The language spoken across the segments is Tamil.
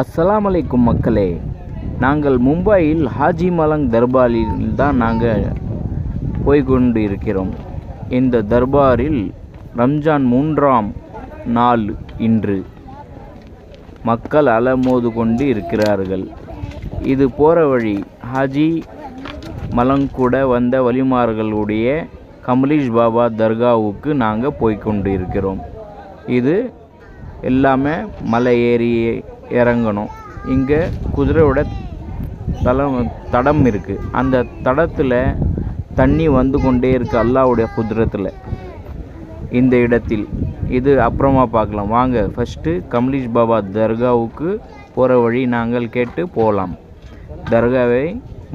அஸ்லாம் அலைக்கும் மக்களே நாங்கள் மும்பையில் ஹாஜி மலங் தர்பாரில் தான் நாங்கள் போய்கொண்டு இருக்கிறோம் இந்த தர்பாரில் ரம்ஜான் மூன்றாம் நாள் இன்று மக்கள் அலமோது கொண்டு இருக்கிறார்கள். இது போகிற வழி ஹாஜி மலங் கூட வந்த வழிமார்களுடைய கமலீஷ் பாபா தர்காவுக்கு நாங்கள் போய்கொண்டு இருக்கிறோம் இது எல்லாமே மலை ஏறி இறங்கணும். இங்கே குதிரையோட தளம் தடம் இருக்குது அந்த தடத்தில் தண்ணி வந்து கொண்டே இருக்குது அல்லாவுடைய குதிரத்தில். இந்த இடத்தில். இது அப்புறமா பார்க்கலாம். வாங்க ஃபஸ்ட்டு கமலீஷ் பாபா தர்காவுக்கு போகிற வழி நாங்கள் கேட்டு போகலாம் தர்காவை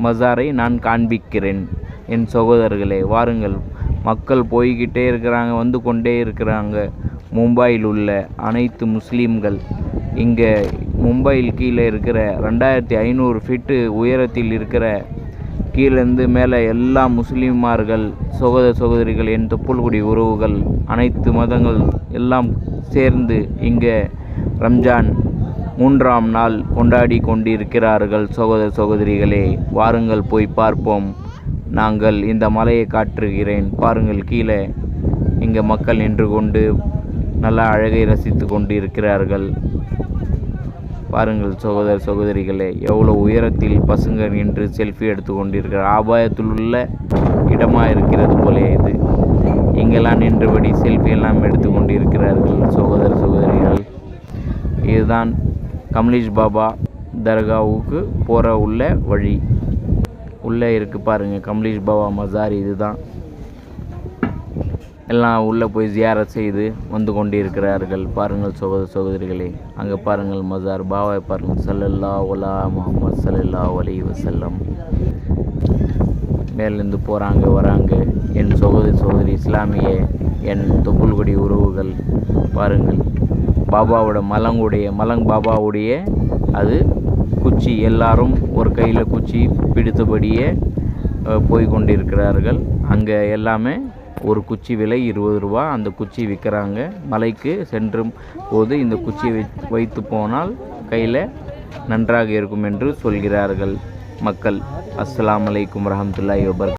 மசாரை நான் காண்பிக்கிறேன். என் சகோதரர்களே வாருங்கள். மக்கள் போய்கிட்டே இருக்கிறாங்க வந்து கொண்டே இருக்கிறாங்க. மும்பையில் உள்ள அனைத்து முஸ்லீம்கள். இங்கே மும்பையில் கீழே இருக்கிற ரெண்டாயிரத்தி ஐநூறு ஃபீட்டு உயரத்தில் இருக்கிற கீழேருந்து மேலே எல்லா முஸ்லீமார்கள் சகோதர சகோதரிகள் என் தொப்புள்குடி உறவுகள் அனைத்து மதங்கள் எல்லாம் சேர்ந்து இங்கே ரம்ஜான் மூன்றாம் நாள் கொண்டாடி கொண்டிருக்கிறார்கள். சகோதர சகோதரிகளே வாருங்கள் போய் பார்ப்போம். நாங்கள் இந்த மலையை காட்டுகிறேன். பாருங்கள் கீழே இங்கே மக்கள் நின்று கொண்டு நல்லா அழகை ரசித்து கொண்டு இருக்கிறார்கள் பாருங்கள் சகோதர சகோதரிகளே எவ்வளோ உயரத்தில் பசுங்க நின்று செல்ஃபி எடுத்து கொண்டிருக்கிறார் ஆபாயத்தில் உள்ள இடமாக இருக்கிறது போல இது. இங்கெல்லாம் நின்றபடி செல்ஃபி எல்லாம் எடுத்து கொண்டிருக்கிறார்கள் சகோதர சகோதரிகள். இதுதான் கமலேஷ் பாபா தர்காவுக்கு போகிற உள்ள வழி. உள்ளே இருக்குது பாருங்கள் கமலேஷ் பாபா மசாரி இதுதான். எல்லாம் உள்ளே போய் ஜியாரத் செய்து வந்து கொண்டிருக்கிறார்கள். பாருங்கள் சகோதர சகோதரிகளே அங்கே பாருங்கள் மசார் பாபாவை பாருங்கள். சல்லல்லா ஒலா முகமது சல்லல்லா ஒலி வசல்லம் மேலேருந்து போகிறாங்க வராங்க. என் சகோதரி சகோதரி இஸ்லாமிய என் தொப்புள்கொடி உறவுகள் பாருங்கள். பாபாவோட மலங்குடைய மலங் பாபாவுடைய அது குச்சி எல்லாரும் ஒரு கையில் குச்சி பிடித்தபடியே போய் கொண்டிருக்கிறார்கள். அங்கே எல்லாமே ஒரு குச்சி விலை இருபது ரூபா. அந்த குச்சி விற்கிறாங்க. மலைக்கு சென்றும் போது இந்த குச்சியை வை வைத்து போனால் கையில் நன்றாக இருக்கும் என்று சொல்கிறார்கள் மக்கள். அஸ்லாம் வலைக்கும் வரஹ்மத்துல்லாஹி வபரக்.